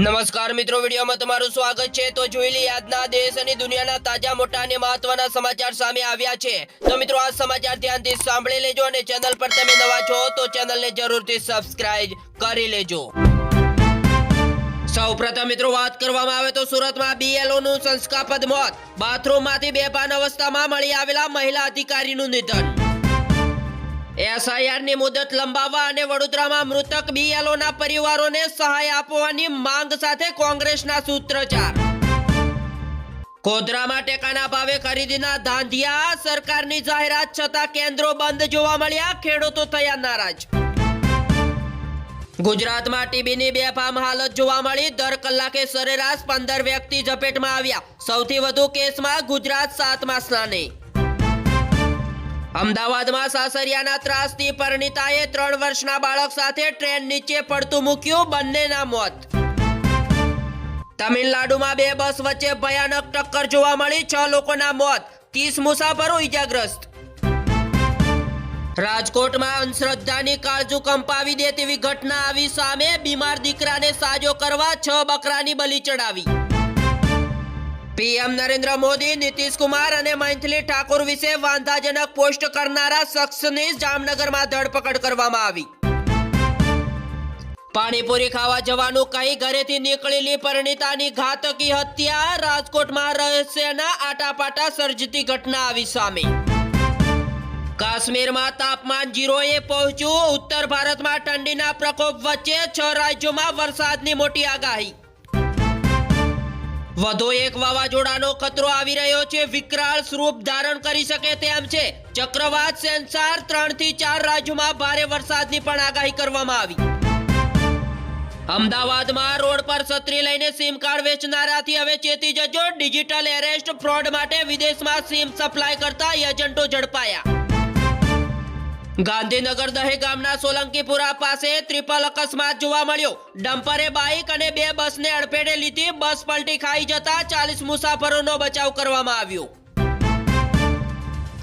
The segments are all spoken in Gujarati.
નમસ્કાર મિત્રો, વિડીયોમાં તમારું સ્વાગત છે. તો જોઈ લઈએ આજના દેશ અને દુનિયાના તાજા, મોટા અને મહત્વના સમાચાર સામે આવ્યા છે. તો મિત્રો, આ સમાચાર ધ્યાનથી સાંભળી લેજો અને ચેનલ પર તમે નવા છો તો ચેનલને જરૂરથી સબસ્ક્રાઇબ કરી લેજો. સૌપ્રથમ મિત્રો, વાત કરવામાં આવે તો સુરતમાં બીએલઓ નું સંસ્થાપદ મોત. બાથરૂમમાંથી બેભાન અવસ્થામાં મળી આવેલા મહિલા અધિકારીનું નિધન. એસઆઈઆરની મુદત લંબાવવા અને વડોદરામાં મૃતક બીએલઓના પરિવારોને સહાય આપવાની માંગ સાથે કોંગ્રેસના સૂત્રચાર ગોધરામાં ટેકાના ભાવે ખરીદીના ધાંધિયા, સરકારની જાહેરાત છતાં કેન્દ્રો બંધ જોવા મળ્યા, ખેડૂતો થયા નારાજ. ગુજરાતમાં ટીબીની બેફામ હાલત જોવા મળી, દર કલાકે સરેરાશ પંદર વ્યક્તિ ઝપેટમાં આવ્યા. સૌથી વધુ કેસમાં ગુજરાત સાતમા સ્થાને. અમદાવાદમાં સાસરિયાના ત્રાસથી પરિણીતાએ ત્રણ વર્ષના બાળક સાથે ટ્રેન નીચે પડતું મૂક્યું બંનેના મોત. તમિલનાડુમાં બે બસ વચ્ચે ભયાનક ટક્કર જોવા મળી, છ લોકોના મોત, ત્રીસ મુસાફરો ઈજાગ્રસ્ત. રાજકોટમાં અંધશ્રદ્ધાની કાળજુ કંપાવી દે તેવી ઘટના આવી સામે બીમાર દીકરાને સાજો કરવા છ બકરાની બલી ચડાવી. પીએમ નરેન્દ્ર મોદી, નીતિશ કુમાર અને મૈથિલી ઠાકોર વિશે વાંધાજનક પોસ્ટ કરનારા શખ્સની જામનગરમાં ધરપકડ કરવામાં આવી. પાણીપુરી ખાવા જવાનું કહી ઘરેથી નીકળેલી પરિણીતાની ઘાતકી હત્યા, રાજકોટમાં રહસ્યના આટાપાટા સર્જતી ઘટના આવી સામે. કાશ્મીરમાં તાપમાન જીરોએ પહોંચ્યું, ઉત્તર ભારતમાં ઠંડીના પ્રકોપ વચ્ચે છ રાજ્યોમાં વરસાદની મોટી આગાહી. વધુ એક વાવાઝોડાનો ખતરો આવી રહ્યો છે. વિકરાળ સ્વરૂપ ધારણ કરી શકે તેમ છે. ચક્રવાત સેન્સાર ત્રણથી ચાર રાજ્યોમાં ભારે વરસાદની પણ આગાહી કરવામાં આવી. અમદાવાદમાં રોડ પર છત્રી લઈને સિમ કાર્ડ વેચનારાથી હવે ચેતી જજો. ડિજિટલ એરેસ્ટ ફ્રોડ માટે વિદેશમાં સિમ સપ્લાય કરતા એજન્ટો ઝડપાયા. ગાંધીનગર દહેગામના સોલંકીપુરા પાસે ત્રિપલ અકસ્માત જોવા મળ્યો. ડમ્પરે બાઇક અને બે બસને અડફેટે લીધી. બસ પલટી ખાઈ જતા ચાલીસ મુસાફરોનો બચાવ કરવામાં આવ્યો.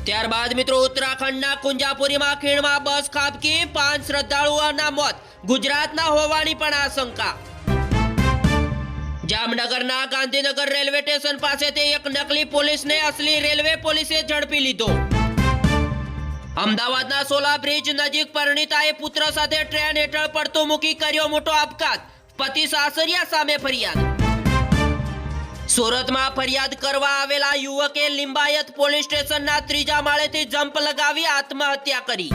ત્યારબાદ મિત્રો ઉત્તરાખંડના કુંજાપુરીમાં ખીણમાં બસ ખાબકી પાંચ શ્રદ્ધાળુઓના મોત, ગુજરાતના હોવાની પણ આશંકા. જામનગરના ગાંધીનગર રેલવે સ્ટેશન પાસેથી એક નકલી પોલીસને અસલી રેલવે પોલીસે ઝડપી લીધો. અમદાવાદના સોલા બ્રિજ નજીક પરિણીતાએ પુત્ર સાથે ટ્રેન હેઠળ પડતો મૂકી કર્યો મોટો આપઘાત. પતિ સાસરિયા સામે ફરિયાદ. સુરતમાં ફરિયાદ કરવા આવેલા યુવકે લિંબાયત પોલીસ સ્ટેશનના ત્રીજા માળેથી જમ્પ લગાવી આત્મહત્યા કરી.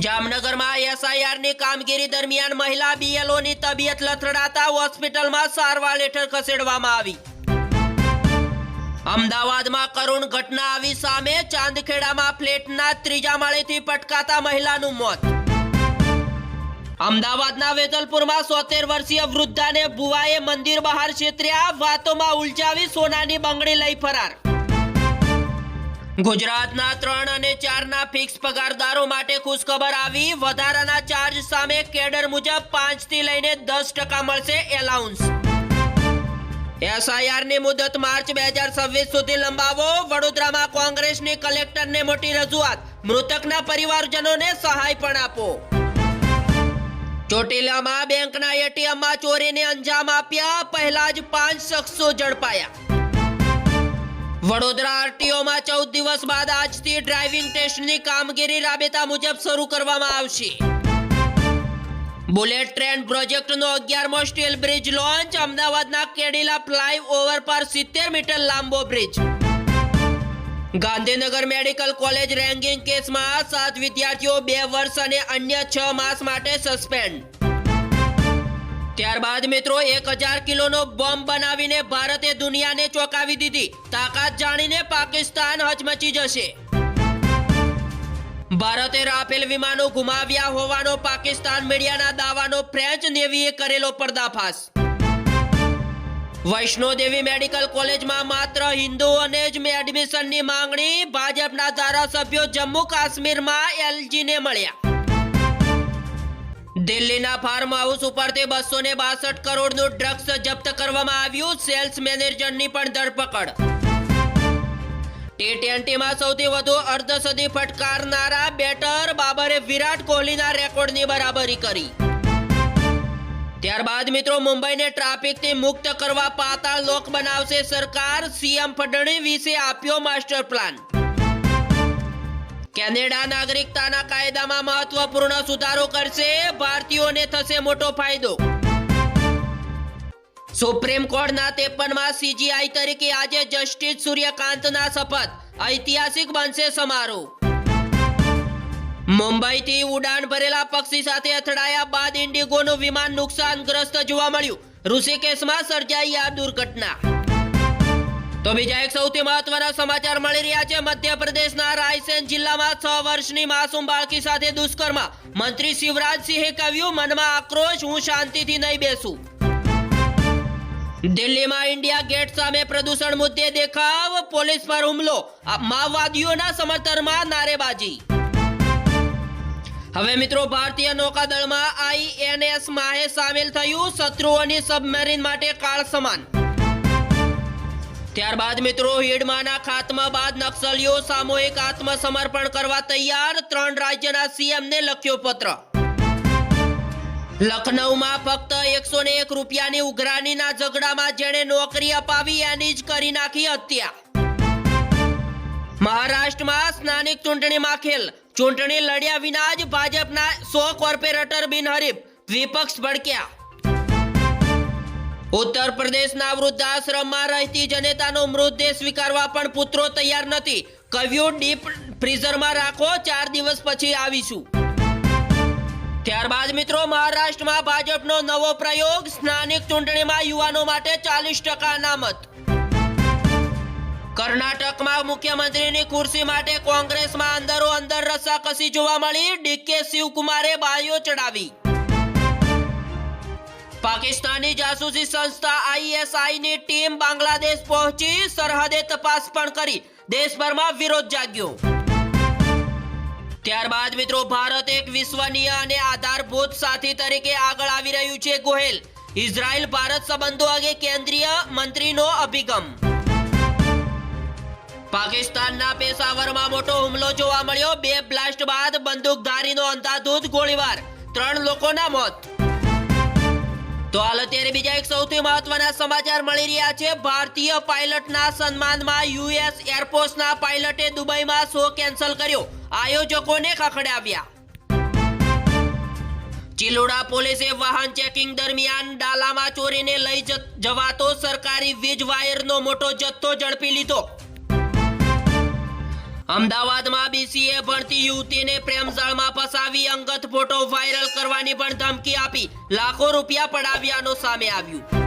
જામનગરમાં એસઆઈઆરની કામગીરી દરમિયાન મહિલા બીએલઓની તબિયત લથડાતા હોસ્પિટલમાં સારવાર હેઠળ ખસેડવામાં આવી. અમદાવાદમાં કરુણ ઘટના આવી સામે ચાંદખેડામાં ફ્લેટના ત્રીજા માળેથી પટકાતા મહિલાનું મોત. અમદાવાદના વેતલપુરમાં સોતેર વર્ષીય વૃદ્ધાને ભુવાએ મંદિર બહાર છેતર્યા, વાતોમાં ઉલઝાવી સોનાની બંગડી લઈ ફરાર. ગુજરાતના ત્રણ અને ચારના ફિક્સ પગારદારો માટે ખુશખબર આવી, વધારાના ચાર્જ સામે કેડર મુજબ પાંચથી લઈને દસ ટકા મળશે એલાઉન્સ એસઆઈઆરની મુદત માર્ચ બે હજાર છવ્વીસ સુધી લંબાવો. વડોદરામાં કોંગ્રેસની કલેક્ટરને મોટી રજૂઆત. મૃતકના પરિવારજનોને સહાય પણ આપો. ચોટીલામાં બેંકના એટીએમમાં ચોરીને અંજામ આપ્યા. પહેલા જ પાંચ શખ્સો ઝડપાયા. વડોદરા આરટીઓમાં ચૌદ દિવસ બાદ આજથી ડ્રાઇવિંગ ટેસ્ટની કામગીરી રાબેતા મુજબ શરૂ કરવામાં આવશે. બુલેટ ટ્રેન પ્રોજેક્ટનો અગિયારમો સ્ટીલ બ્રિજ લોન્ચ અમદાવાદના કેડીલા ફ્લાય ઓવર પર સિત્તેર મીટર લાંબો bridge Gandhinagar medical college ranking કેસમાં સાત વિદ્યાર્થીઓ બે વર્ષ અને અન્ય છ માસ માટે સસ્પેન્ડ. ત્યારબાદ મિત્રો, એક હજાર કિલોનો બોમ્બ બનાવીને ભારતે દુનિયાને ચોંકાવી દીધી. તાકાત જાણીને પાકિસ્તાન હચમચી જશે. ભારતે રાફેલ વિમાનો ગુમાવ્યા હોવાનો પાકિસ્તાન મીડિયાના દાવાનો ફ્રેન્ચ નેવીએ કરેલો પર્દાફાશ. વૈષ્ણોદેવી મેડિકલ કોલેજમાં માત્ર હિન્દુઓને જ એડમિશનની માંગણી ભાજપના ધારાસભ્યો જમ્મુ કાશ્મીરમાં એલજીને મળ્યા. દિલ્હીના ફાર્મ હાઉસ ઉપરથી બસો ને બાસઠ કરોડનું ડ્રગ્સ જપ્ત કરવામાં આવ્યું, સેલ્સ મેનેજરની પણ ધરપકડ. ટી ટ્વેન્ટીમાં સૌથી વધુ અર્ધસદી ફટકારનારા બેટર બાબરે વિરાટ કોહલીના રેકોર્ડની બરાબરી કરી. ત્યારબાદ મિત્રો મુંબઈને ટ્રાફિકથી મુક્ત કરવા પાતાળ લોક બનાવશે સરકાર. સીએમ ફડણવીસે આપ્યો માસ્ટર પ્લાન. કેનેડા નાગરિકતાના કાયદામાં મહત્વપૂર્ણ સુધારો કરશે. ભારતીયોને થશે મોટો ફાયદો. સુપ્રીમ કોર્ટના ત્રેપનમાં સીજીઆઈ તરીકે આજે જસ્ટિસ સૂર્યકાંતના શપથ. ઐતિહાસિક બનશે સમારોહ. મુંબઈથી ઉડાન ભરેલા પક્ષી સાથે અથડાયા બાદ ઇન્ડિગોનું વિમાન નુકસાનગ્રસ્ત જોવા મળ્યું. ઋષિકેશમાં સર્જાઈ આ દુર્ઘટના. તો બીજા એક સૌથી મહત્વના સમાચાર મળી રહ્યા છે. મધ્યપ્રદેશના રાયસેન જિલ્લામાં છ વર્ષની માસૂમ બાળકી સાથે દુષ્કર્મ. મંત્રી શિવરાજસિંહે કહ્યું, મનમાં આક્રોશ, હું શાંતિથી નહીં બેસું. દિલ્હીમાં ઇન્ડિયા ગેટ સામે પ્રદૂષણ મુદ્દે દેખાવ પોલીસ પર હુમલો માઓવાદીઓના સમર્થનમાં નારેબાજી. હવે મિત્રો, ભારતીય નૌકાદળમાં આઈએનએસ માહે સામેલ થયું શત્રુઓની સબમરીન માટે કાળ સમાન. ત્યારબાદ મિત્રો, હિડમાના ખાતમા બાદ નક્સલીઓ સામૂહિક આત્મસમર્પણ કરવા તૈયાર. ત્રણ રાજ્યના સીએમને લખ્યો પત્ર. લખનૌમાં ફક્ત એકસો ને એક રૂપિયાની ઉઘરાણીના ઝઘડામાં જેણે નોકરી અપાવી એની જ કરી નાખી હત્યા. મહારાષ્ટ્રમાં સ્નાનિક ચૂંટણીમાં ખેલ. ચૂંટણી લડ્યા વિના જ ભાજપના સો કોર્પોરેટર બિનહરીફ, વિપક્ષ ભડક્યા. ઉત્તર પ્રદેશના વૃદ્ધાશ્રમમાં રહેતી જનેતાનો મૃતદેહ સ્વીકારવા પણ પુત્રો તૈયાર નથી. કહ્યું ડીપ ફ્રીઝરમાં રાખો, ચાર દિવસ પછી આવીશું. ત્યારબાદ મિત્રો મહારાષ્ટ્રમાં ભાજપનો નવો પ્રયોગ સ્નાનિક ચૂંટણીમાં યુવાનો માટે ચાલીસ ટકા અનામત. કર્ણાટકમાં મુખ્યમંત્રીની ખુરશી માટે કોંગ્રેસમાં અંદરો અંદર રસાકસી જોવા મળી ડીકે શિવકુમારે બાયો ચડાવી. પાકિસ્તાની જાસૂસી સંસ્થા આઈએસઆઈ ની ટીમ બાંગ્લાદેશ પહોંચી, સરહદે તપાસ પણ કરી, દેશભરમાં વિરોધ જાગ્યો. ત્યારબાદ મિત્રો, ભારત એક વિશ્વનીય અને આધારભૂત સાથી તરીકે આગળ આવી રહ્યું છે ગોહેલ. ઇઝરાયલ ભારત સંબંધો અંગે કેન્દ્રીય મંત્રીનો અભિગમ. પાકિસ્તાનના પેશાવરમાં મોટો હુમલો જોવા મળ્યો. બે બ્લાસ્ટ બાદ બંદૂકધારીનો અંધાધૂંધ ગોળીબાર. ત્રણ લોકોના મોત. તો હાલ અત્યારે બીજા એક સૌથી મહત્વના સમાચાર મળી રહ્યા છે. ભારતીય પાયલટના સન્માનમાં યુએસ એરફોર્સના પાયલટે દુબઈમાં શો કેન્સલ કર્યો. આયોજકોને ખખડાવ્યા ચિલોડા પોલીસે વાહન ચેકિંગ દરમિયાન ડાલામાં ચોરીને લઈ જવાતો સરકારી વીજ વાયરનો મોટો જથ્થો ઝડપી લીધો. અમદાવાદમાં બીસીએ ભણતી યુવતીને પ્રેમજાળમાં ફસાવી અંગત ફોટો વાયરલ કરવાની પણ ધમકી આપી. લાખો રૂપિયા પડાવ્યાનો સામે આવ્યું.